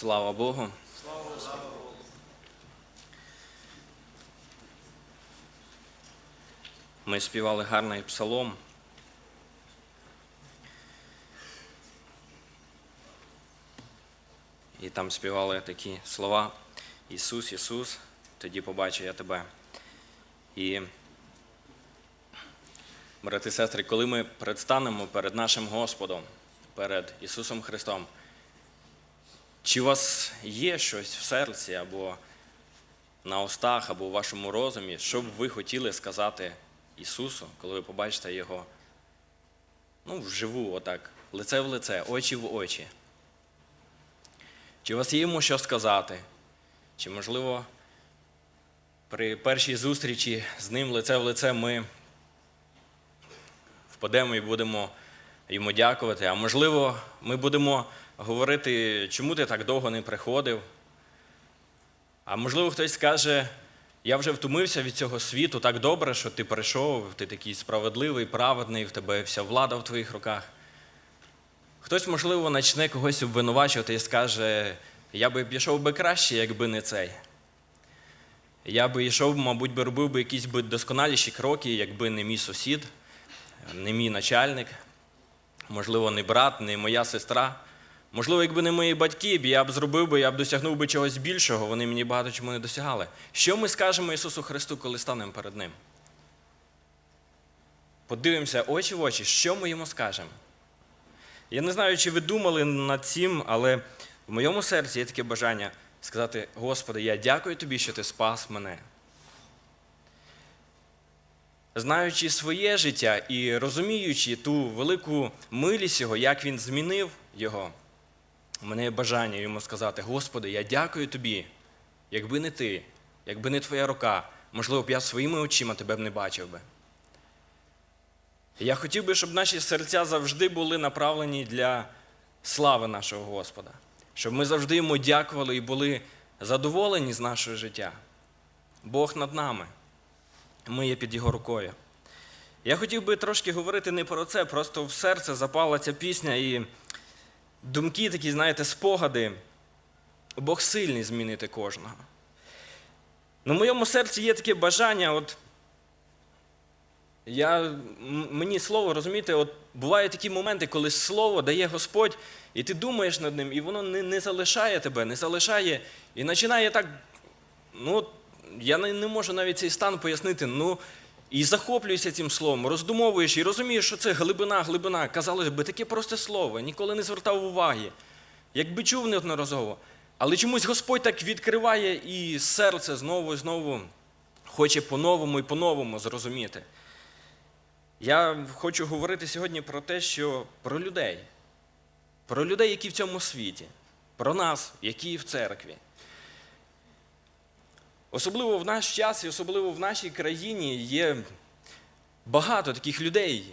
Слава Богу. Ми співали гарний псалом. І там співали такі слова Ісус, Ісус, тоді побачу я тебе. І, брати і сестри, коли ми предстанемо перед нашим Господом, перед Ісусом Христом, чи у вас є щось в серці або на устах, або у вашому розумі, що б ви хотіли сказати Ісусу, коли ви побачите Його ну, вживу, отак, лице в лице, очі в очі? Чи у вас є йому що сказати? Чи, можливо, при першій зустрічі з ним лице в лице ми впадемо і будемо йому дякувати, а можливо, ми будемо говорити, чому ти так довго не приходив. А можливо, хтось скаже, я вже втомився від цього світу, так добре, що ти прийшов, ти такий справедливий, праведний, в тебе вся влада в твоїх руках. Хтось, можливо, почне когось обвинувачувати і скаже, я би пішов би краще, якби не цей. Я би йшов, мабуть, би робив би якісь би досконаліші кроки, якби не мій сусід, не мій начальник, можливо, не брат, не моя сестра. Можливо, якби не мої батьки, я б зробив би, я б досягнув би чогось більшого, вони мені багато чому не досягали. Що ми скажемо Ісусу Христу, коли станемо перед Ним? Подивимося очі в очі, що ми йому скажемо. Я не знаю, чи ви думали над цим, але в моєму серці є таке бажання сказати: Господи, я дякую тобі, що ти спас мене. Знаючи своє життя і розуміючи ту велику милість його, як він змінив його, у мене є бажання йому сказати: Господи, я дякую тобі, якби не ти, якби не твоя рука, можливо б я своїми очима тебе б не бачив би. Я хотів би, щоб наші серця завжди були направлені для слави нашого Господа, щоб ми завжди йому дякували і були задоволені з нашого життя. Бог над нами, ми є під Його рукою. Я хотів би трошки говорити не про це, просто в серце запала ця пісня і думки такі, знаєте, спогади. Бог сильний змінити кожного. На моєму серці є таке бажання, от я, мені слово, розумієте, от бувають такі моменти, коли слово дає Господь, і ти думаєш над ним, і воно не, не залишає тебе, не залишає, і починає так. Ну, я не, не можу навіть цей стан пояснити. ну, І захоплюєшся цим словом, роздумовуєш і розумієш, що це глибина, глибина. Казалось би, таке просте слово, ніколи не звертав уваги. Якби чув неодноразово. Але чомусь Господь так відкриває і серце знову і знову хоче по-новому і по-новому зрозуміти. Я хочу говорити сьогодні про те, що про людей, про людей, які в цьому світі, про нас, які в церкві. Особливо в наш час і особливо в нашій країні є багато таких людей,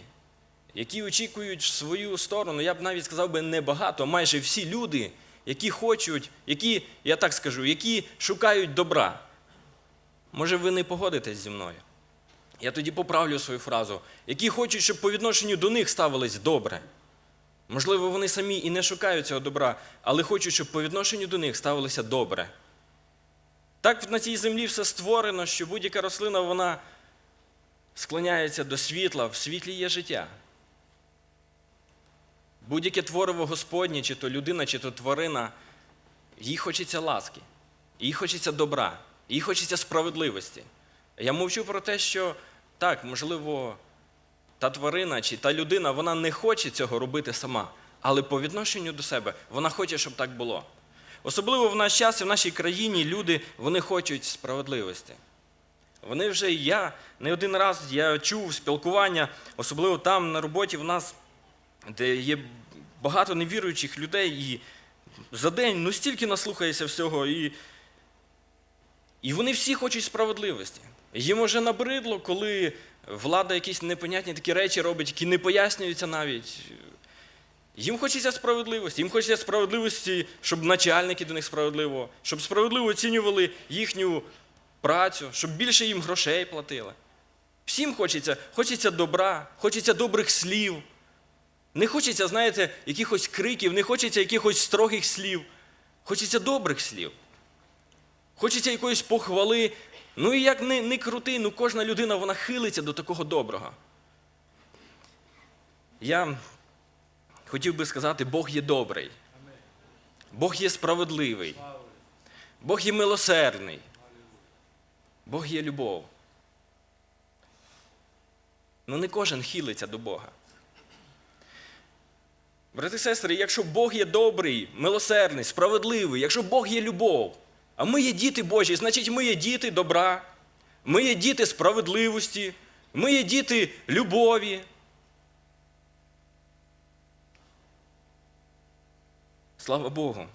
які очікують в свою сторону. Я б навіть сказав би не багато, майже всі люди, які хочуть, які, я так скажу, які шукають добра. Може, ви не погодитесь зі мною? Я тоді поправлю свою фразу, які хочуть, щоб по відношенню до них ставились добре. Можливо, вони самі і не шукають цього добра, але хочуть, щоб по відношенню до них ставилися добре. Так на цій землі все створено, що будь-яка рослина вона склоняється до світла, в світлі є життя. Будь-яке твориво Господнє, чи то людина, чи то тварина, їй хочеться ласки, їй хочеться добра, їй хочеться справедливості. Я мовчу про те, що так, можливо, та тварина чи та людина вона не хоче цього робити сама, але по відношенню до себе вона хоче, щоб так було. Особливо в наш час і в нашій країні люди вони хочуть справедливості. Вони вже і я не один раз я чув спілкування, особливо там на роботі в нас, де є багато невіруючих людей, і за день ну стільки наслухається всього, і, і вони всі хочуть справедливості. Їм уже набридло, коли влада якісь непонятні такі речі робить, які не пояснюються навіть. Їм хочеться справедливості, їм хочеться справедливості, щоб начальники до них справедливо, щоб справедливо оцінювали їхню працю, щоб більше їм грошей платили. Всім хочеться, хочеться добра, хочеться добрих слів. Не хочеться, знаєте, якихось криків, не хочеться якихось строгих слів. Хочеться добрих слів. Хочеться якоїсь похвали. Ну і як не, не крути, ну кожна людина вона хилиться до такого доброго. Я хотів би сказати, Бог є добрий. Бог є справедливий. Бог є милосердний. Бог є любов. Ну не кожен хилиться до Бога. Брати і сестри, якщо Бог є добрий, милосердний, справедливий, якщо Бог є любов, а ми є діти Божі, значить ми є діти добра, ми є діти справедливості, ми є діти любові. Слава Богу.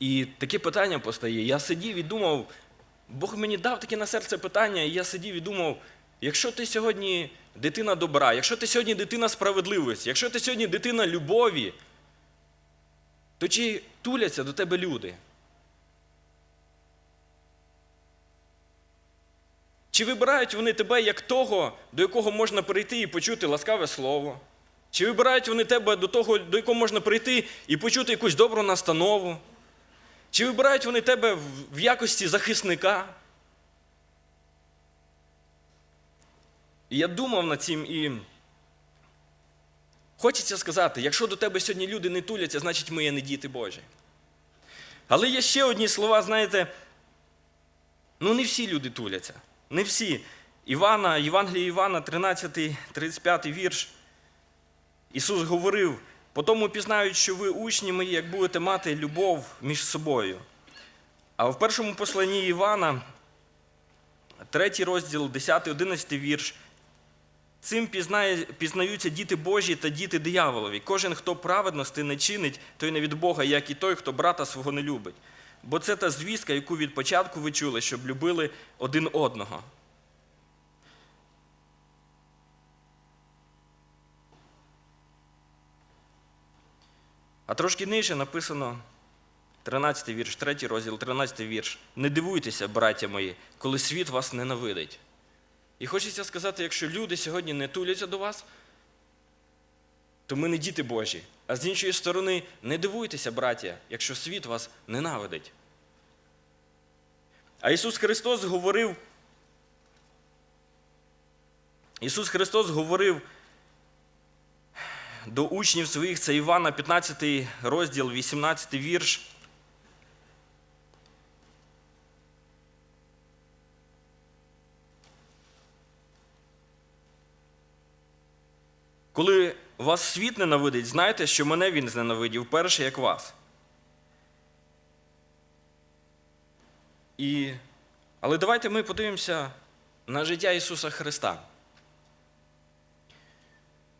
І таке питання постає. Я сидів і думав, Бог мені дав таке на серце питання, і я сидів і думав, якщо ти сьогодні дитина добра, якщо ти сьогодні дитина справедливості, якщо ти сьогодні дитина любові, то чи туляться до тебе люди? Чи вибирають вони тебе як того, до якого можна прийти і почути ласкаве слово? Чи вибирають вони тебе до того, до якого можна прийти і почути якусь добру настанову? Чи вибирають вони тебе в- якості захисника? І я думав над цим і хочеться сказати, якщо до тебе сьогодні люди не туляться, значить ми є не діти Божі. Але є ще одні слова, знаєте, ну не всі люди туляться. Не всі. Івана, Євангеліє Івана, 13, 35 вірш. Ісус говорив, потому пізнають, що ви учні мої, як будете мати любов між собою. А в першому посланні Івана, третій розділ, 10, 11 вірш. Цим пізнає, пізнаються діти Божі та діти дияволові. Кожен, хто праведності не чинить, той не від Бога, як і той, хто брата свого не любить. Бо це та звістка, яку від початку ви чули, щоб любили один одного. А трошки нижче написано 13 вірш, 3 розділ, 13 вірш. Не дивуйтеся, браття мої, коли світ вас ненавидить. І хочеться сказати, якщо люди сьогодні не туляться до вас, то ми не діти Божі. А з іншої сторони, не дивуйтеся, браття, якщо світ вас ненавидить. А Ісус Христос говорив. Ісус Христос говорив до учнів своїх, це Івана, 15 розділ, 18 вірш. Коли вас світ ненавидить, знайте, що мене він зненавидів перше, як вас. І... Але давайте ми подивимося на життя Ісуса Христа.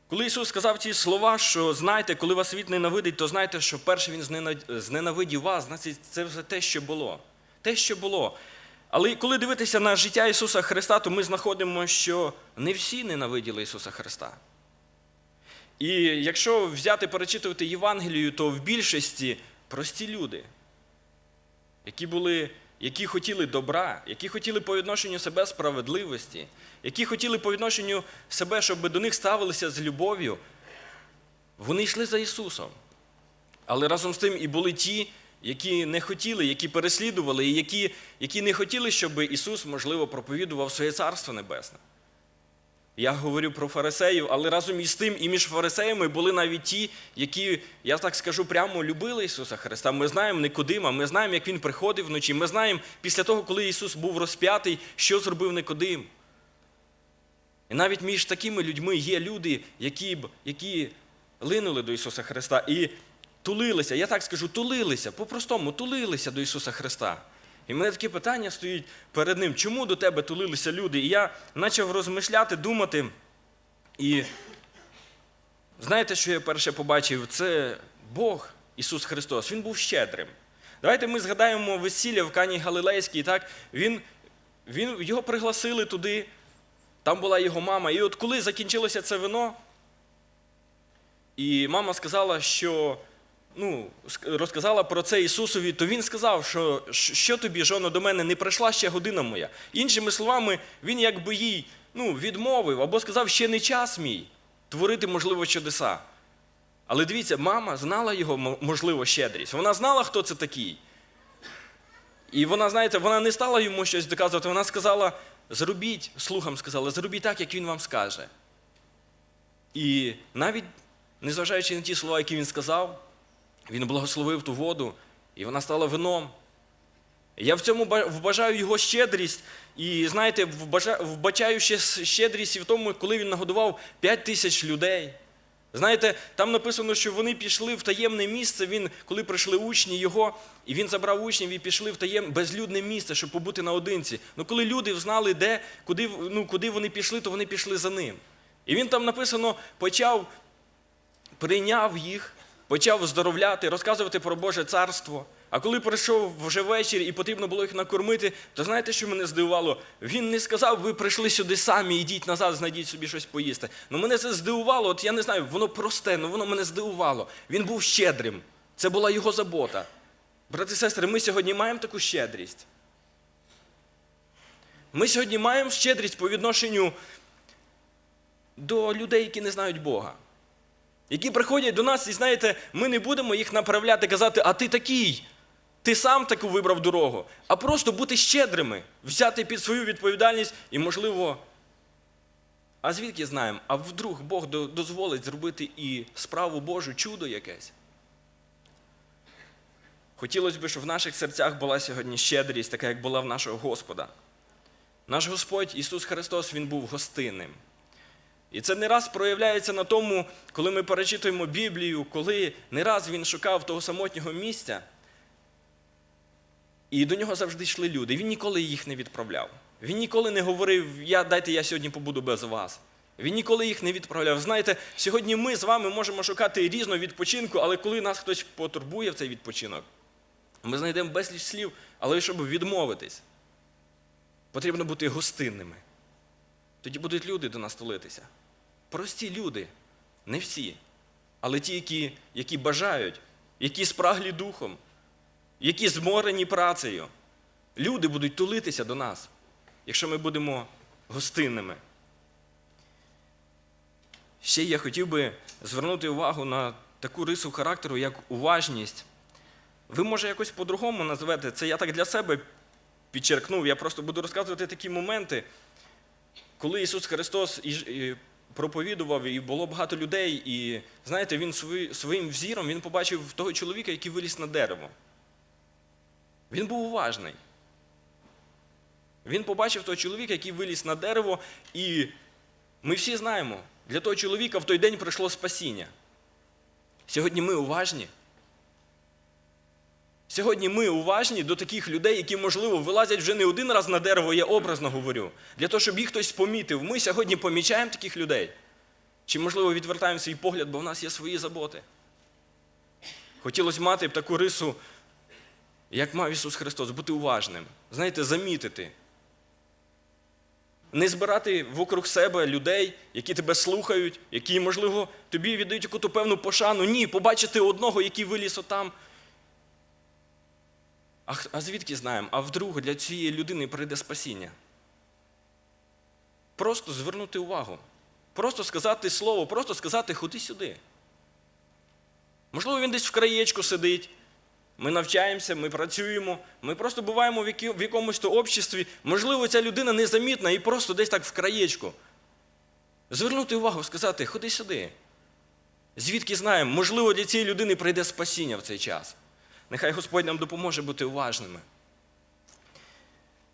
Коли Ісус сказав ці слова, що знайте, коли вас світ ненавидить, то знайте, що перше Він зненавидів вас, значить, це вже те, що було. Те, що було. Але коли дивитися на життя Ісуса Христа, то ми знаходимо, що не всі ненавиділи Ісуса Христа. І якщо взяти перечитувати Євангелію, то в більшості прості люди, які були, які хотіли добра, які хотіли по відношенню себе справедливості, які хотіли по відношенню себе, щоб до них ставилися з любов'ю, вони йшли за Ісусом. Але разом з тим і були ті, які не хотіли, які переслідували, і які, які не хотіли, щоб Ісус, можливо, проповідував своє Царство Небесне. Я говорю про фарисеїв, але разом із тим і між фарисеями були навіть ті, які, я так скажу, прямо любили Ісуса Христа. Ми знаємо Никодима, ми знаємо, як Він приходив вночі. Ми знаємо після того, коли Ісус був розп'ятий, що зробив Никодим. І навіть між такими людьми є люди, які, які линули до Ісуса Христа і тулилися, я так скажу, тулилися, по-простому, тулилися до Ісуса Христа. І мене такі питання стоїть перед ним, чому до тебе тулилися люди? І я почав розмишляти, думати. І знаєте, що я перше побачив? Це Бог, Ісус Христос. Він був щедрим. Давайте ми згадаємо весілля в Кані Галилейській. Так? Він, він, його пригласили туди, там була його мама. І от коли закінчилося це вино, і мама сказала, що ну, розказала про це Ісусові, то він сказав, що що тобі, жоно, до мене не прийшла ще година моя. Іншими словами, він якби їй ну, відмовив або сказав, ще не час мій творити, можливо, чудеса. Але дивіться, мама знала його, можливо, щедрість. Вона знала, хто це такий. І вона, знаєте, вона не стала йому щось доказувати, вона сказала: зробіть, слухам сказала, зробіть так, як він вам скаже. І навіть незважаючи на ті слова, які він сказав, він благословив ту воду, і вона стала вином. Я в цьому ба- вбажаю його щедрість, і знаєте, вбачаю ще щедрість і в тому, коли він нагодував 5 тисяч людей. Знаєте, там написано, що вони пішли в таємне місце. Він, коли прийшли учні його, і він забрав учнів і пішли в таємне безлюдне місце, щоб побути наодинці. Ну коли люди знали, де, куди, ну, куди вони пішли, то вони пішли за ним. І він там написано, почав прийняв їх, почав здоровляти, розказувати про Боже царство. А коли прийшов вже вечір і потрібно було їх накормити, то знаєте, що мене здивувало? Він не сказав, ви прийшли сюди самі, йдіть назад, знайдіть собі щось поїсти. Ну мене це здивувало, от я не знаю, воно просте, але воно мене здивувало. Він був щедрим. Це була його забота. Брати і сестри, ми сьогодні маємо таку щедрість. Ми сьогодні маємо щедрість по відношенню до людей, які не знають Бога які приходять до нас, і знаєте, ми не будемо їх направляти, казати, а ти такий, ти сам таку вибрав дорогу, а просто бути щедрими, взяти під свою відповідальність і, можливо, а звідки знаємо, а вдруг Бог дозволить зробити і справу Божу, чудо якесь. Хотілося б, щоб в наших серцях була сьогодні щедрість, така, як була в нашого Господа. Наш Господь Ісус Христос, Він був гостинним. І це не раз проявляється на тому, коли ми перечитуємо Біблію, коли не раз він шукав того самотнього місця, і до нього завжди йшли люди. Він ніколи їх не відправляв. Він ніколи не говорив, я, дайте я сьогодні побуду без вас. Він ніколи їх не відправляв. Знаєте, сьогодні ми з вами можемо шукати різного відпочинку, але коли нас хтось потурбує в цей відпочинок, ми знайдемо безліч слів, але щоб відмовитись, потрібно бути гостинними. Тоді будуть люди до нас тулитися. Прості люди, не всі, але ті, які, які бажають, які спраглі духом, які зморені працею. Люди будуть тулитися до нас, якщо ми будемо гостинними. Ще я хотів би звернути увагу на таку рису характеру, як уважність. Ви, може, якось по-другому назвете. Це я так для себе підчеркнув. Я просто буду розказувати такі моменти коли Ісус Христос проповідував, і було багато людей, і знаєте, він своїм взіром він побачив того чоловіка, який виліз на дерево. Він був уважний. Він побачив того чоловіка, який виліз на дерево, і ми всі знаємо, для того чоловіка в той день прийшло спасіння. Сьогодні ми уважні. Сьогодні ми уважні до таких людей, які, можливо, вилазять вже не один раз на дерево, я образно говорю, для того, щоб їх хтось помітив. Ми сьогодні помічаємо таких людей. Чи, можливо, відвертаємо свій погляд, бо в нас є свої заботи. Хотілося мати б таку рису, як мав Ісус Христос, бути уважним. Знаєте, замітити. Не збирати вокруг себе людей, які тебе слухають, які, можливо, тобі віддають якусь певну пошану. Ні, побачити одного, який виліз отам. А, а звідки знаємо? А вдруг для цієї людини прийде спасіння? Просто звернути увагу. Просто сказати слово, просто сказати ходи сюди. Можливо, він десь в краєчку сидить. Ми навчаємося, ми працюємо, ми просто буваємо в, якомусь то обществі. Можливо, ця людина незамітна і просто десь так в краєчку. Звернути увагу, сказати, ходи сюди. Звідки знаємо, можливо, для цієї людини прийде спасіння в цей час. Нехай Господь нам допоможе бути уважними.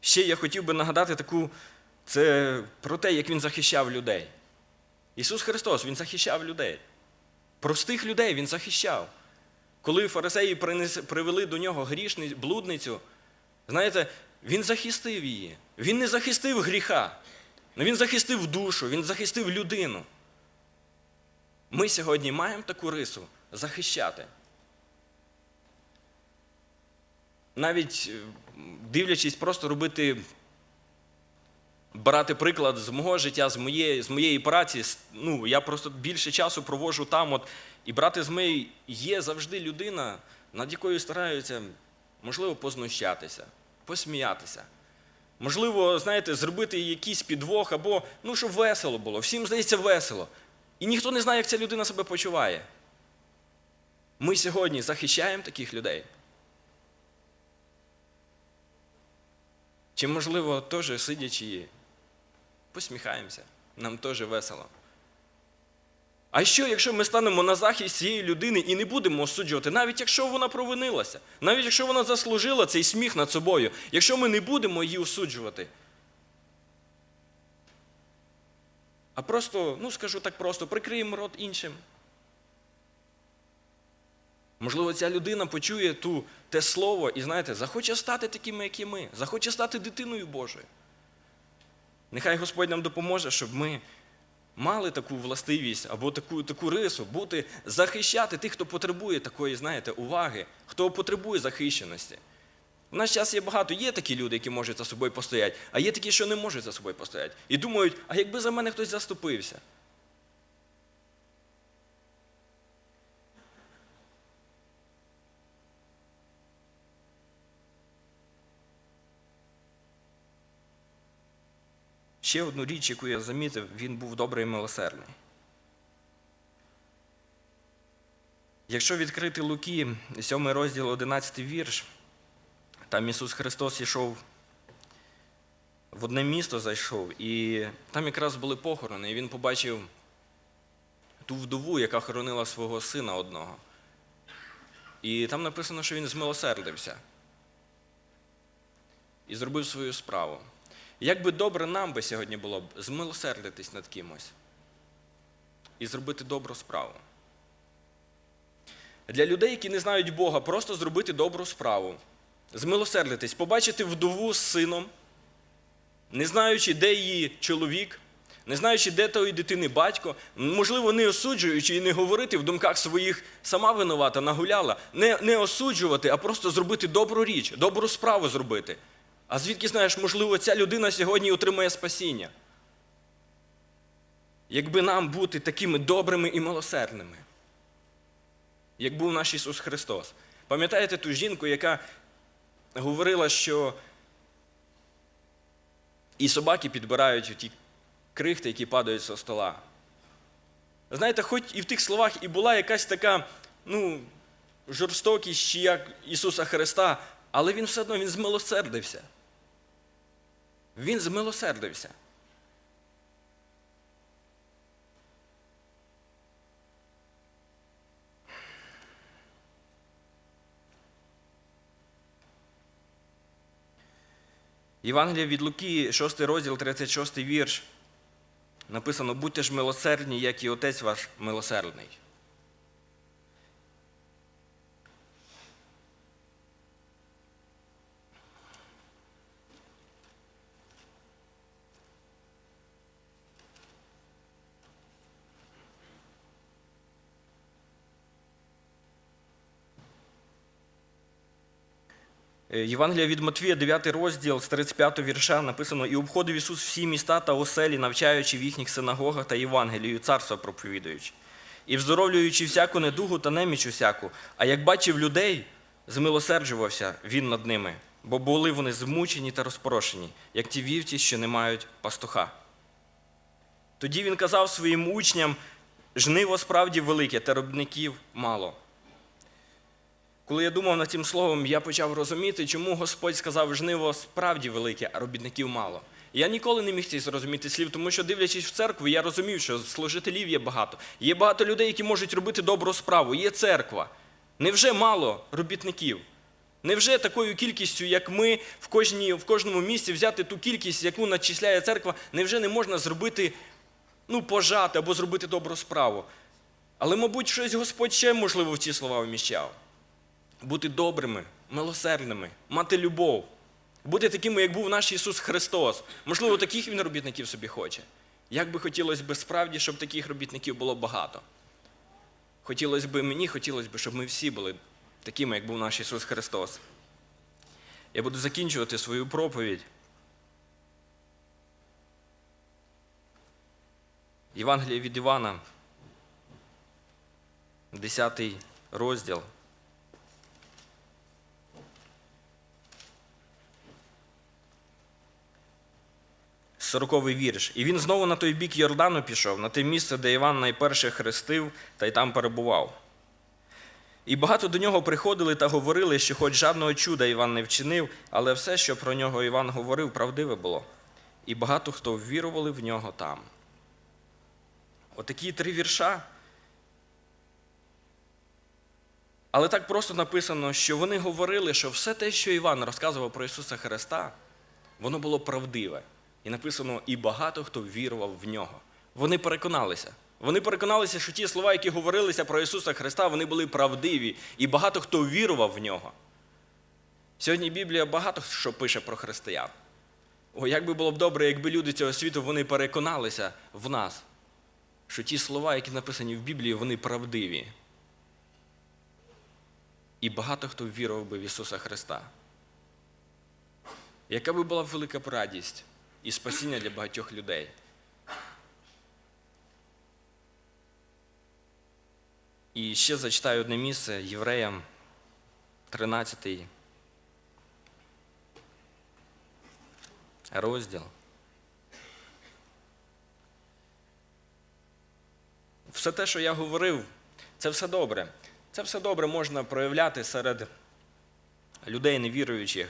Ще я хотів би нагадати таку, це про те, як Він захищав людей. Ісус Христос, Він захищав людей. Простих людей Він захищав. Коли фарисеї привели до нього грішницю, блудницю, знаєте, Він захистив її. Він не захистив гріха, але Він захистив душу, Він захистив людину. Ми сьогодні маємо таку рису захищати. Навіть е, дивлячись, просто робити, брати приклад з мого життя, з моєї, з моєї праці. Ну, я просто більше часу проводжу там. От, і брати з моєї є завжди людина, над якою стараються, можливо, познущатися, посміятися. Можливо, знаєте, зробити якийсь підвох або ну, щоб весело було. Всім здається весело. І ніхто не знає, як ця людина себе почуває. Ми сьогодні захищаємо таких людей. Чи, можливо, теж сидячи, посміхаємося, нам теж весело. А що, якщо ми станемо на захист цієї людини і не будемо осуджувати, навіть якщо вона провинилася, навіть якщо вона заслужила цей сміх над собою, якщо ми не будемо її осуджувати, а просто, ну скажу так просто, прикриємо рот іншим. Можливо, ця людина почує ту, те слово і, знаєте, захоче стати такими, як і ми, захоче стати дитиною Божою. Нехай Господь нам допоможе, щоб ми мали таку властивість або таку, таку рису, бути, захищати тих, хто потребує такої, знаєте, уваги, хто потребує захищеності. У наш час є багато, є такі люди, які можуть за собою постояти, а є такі, що не можуть за собою постояти. І думають, а якби за мене хтось заступився. Ще одну річ, яку я замітив, він був добрий і милосердний. Якщо відкрити Луки, 7 розділ, 11 вірш, там Ісус Христос йшов в одне місто зайшов, і там якраз були похорони, і Він побачив ту вдову, яка хоронила свого сина одного. І там написано, що він змилосердився і зробив свою справу. Як би добре нам би сьогодні було б змилосердитись над кимось і зробити добру справу. Для людей, які не знають Бога, просто зробити добру справу, змилосердитись, побачити вдову з сином, не знаючи, де її чоловік, не знаючи, де тої дитини батько, можливо, не осуджуючи і не говорити в думках своїх сама винувата, нагуляла, не, не осуджувати, а просто зробити добру річ, добру справу зробити. А звідки знаєш, можливо, ця людина сьогодні отримає спасіння? Якби нам бути такими добрими і милосердними, як був наш Ісус Христос. Пам'ятаєте ту жінку, яка говорила, що і собаки підбирають ті крихти, які падають зі стола. Знаєте, хоч і в тих словах і була якась така, ну, жорстокість, чи як Ісуса Христа, але Він все одно він змилосердився. Він змилосердився. Євангелія від Луки, 6 розділ, 36 вірш. Написано: будьте ж милосердні, як і Отець ваш милосердний. Євангелія від Матвія, 9 розділ з 35 вірша написано: І обходив Ісус всі міста та оселі, навчаючи в їхніх синагогах та Євангелію, царства проповідуючи, і вздоровлюючи всяку недугу та неміч усяку. А як бачив людей, змилосерджувався він над ними, бо були вони змучені та розпорошені, як ті вівці, що не мають пастуха. Тоді він казав своїм учням: жниво справді велике, та робників мало. Коли я думав над цим словом, я почав розуміти, чому Господь сказав жниво справді велике, а робітників мало. Я ніколи не міг цей зрозуміти слів, тому що, дивлячись в церкву, я розумів, що служителів є багато. Є багато людей, які можуть робити добру справу. Є церква. Невже мало робітників? Невже такою кількістю, як ми в, кожній, в кожному місці взяти ту кількість, яку начисляє церква, невже не можна зробити, ну, пожати або зробити добру справу? Але, мабуть, щось Господь ще, можливо, в ці слова вміщав бути добрими, милосердними, мати любов, бути такими, як був наш Ісус Христос. Можливо, таких Він робітників собі хоче. Як би хотілося б справді, щоб таких робітників було багато. Хотілося б мені, хотілося б, щоб ми всі були такими, як був наш Ісус Христос. Я буду закінчувати свою проповідь. Євангеліє від Івана, 10 розділ. Сороковий вірш. І він знову на той бік Йордану пішов, на те місце, де Іван найперше хрестив та й там перебував. І багато до нього приходили та говорили, що хоч жодного чуда Іван не вчинив, але все, що про нього Іван говорив, правдиве було. І багато хто ввірували в нього там. Отакі три вірша. Але так просто написано, що вони говорили, що все те, що Іван розказував про Ісуса Христа, воно було правдиве. І написано, і багато хто вірував в нього. Вони переконалися. Вони переконалися, що ті слова, які говорилися про Ісуса Христа, вони були правдиві, і багато хто вірував в нього. Сьогодні Біблія багато що пише про християн. О, як би було б добре, якби люди цього світу вони переконалися в нас, що ті слова, які написані в Біблії, вони правдиві. І багато хто вірував би в Ісуса Христа. Яка би була велика радість і спасіння для багатьох людей. І ще зачитаю одне місце Євреям 13 розділ. Все те, що я говорив, це все добре. Це все добре можна проявляти серед людей невіруючих.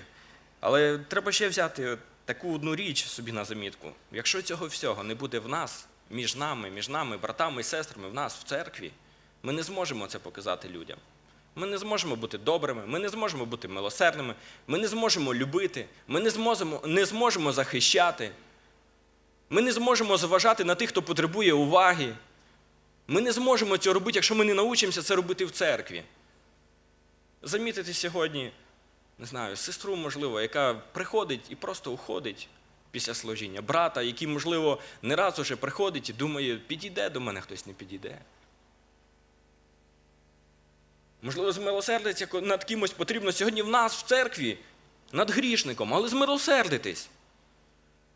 Але треба ще взяти таку одну річ собі на замітку. Якщо цього всього не буде в нас, між нами, між нами, братами і сестрами, в нас в церкві, ми не зможемо це показати людям. Ми не зможемо бути добрими, ми не зможемо бути милосердними, ми не зможемо любити, ми не зможемо, не зможемо захищати, ми не зможемо зважати на тих, хто потребує уваги. Ми не зможемо цього робити, якщо ми не научимося це робити в церкві. Замітити сьогодні, не знаю, сестру, можливо, яка приходить і просто уходить після служіння, брата, який, можливо, не раз уже приходить і думає, підійде до мене, хтось не підійде. Можливо, змилосердитися над кимось потрібно сьогодні в нас, в церкві, над грішником, але змилосердитись,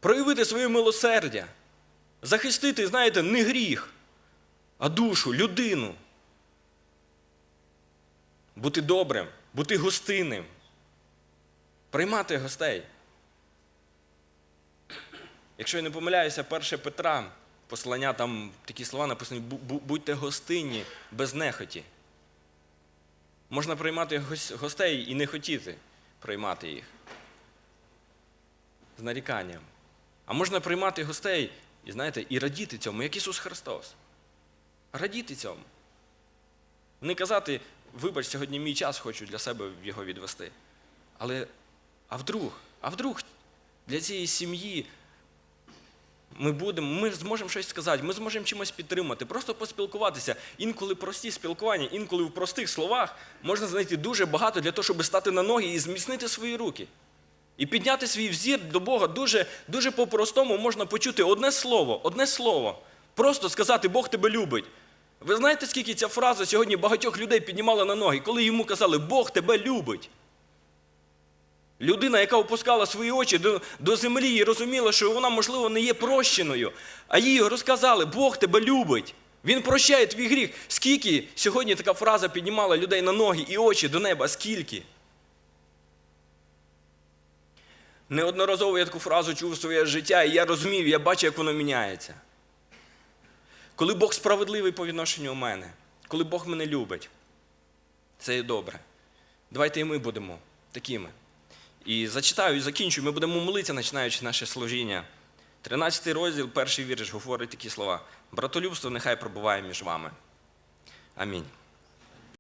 проявити своє милосердя, захистити, знаєте, не гріх, а душу, людину. Бути добрим, бути гостинним, приймати гостей. Якщо я не помиляюся, 1 Петра, послання там такі слова написані: будьте гостинні без нехоті. Можна приймати гостей і не хотіти приймати їх з наріканням. А можна приймати гостей і, знаєте, і радіти цьому, як Ісус Христос. Радіти цьому. Не казати, вибач, сьогодні мій час хочу для себе його відвести. Але а вдруг, а вдруг для цієї сім'ї ми будемо, ми зможемо щось сказати, ми зможемо чимось підтримати, просто поспілкуватися. Інколи прості спілкування, інколи в простих словах можна знайти дуже багато для того, щоб стати на ноги і зміцнити свої руки. І підняти свій взір до Бога дуже, дуже по-простому можна почути одне слово, одне слово. Просто сказати Бог тебе любить. Ви знаєте, скільки ця фраза сьогодні багатьох людей піднімала на ноги, коли йому казали Бог тебе любить. Людина, яка опускала свої очі до, до землі і розуміла, що вона, можливо, не є прощеною, а їй розказали, Бог тебе любить. Він прощає твій гріх. Скільки сьогодні така фраза піднімала людей на ноги і очі до неба? Скільки? Неодноразово я таку фразу чув своє життя, і я розумів, я бачу, як воно міняється. Коли Бог справедливий по відношенню у мене, коли Бог мене любить, це є добре. Давайте і ми будемо такими. І зачитаю і закінчую, ми будемо молитися, починаючи наше служіння. 13 розділ, перший вірш говорить такі слова. Братолюбство нехай пробуває між вами. Амінь.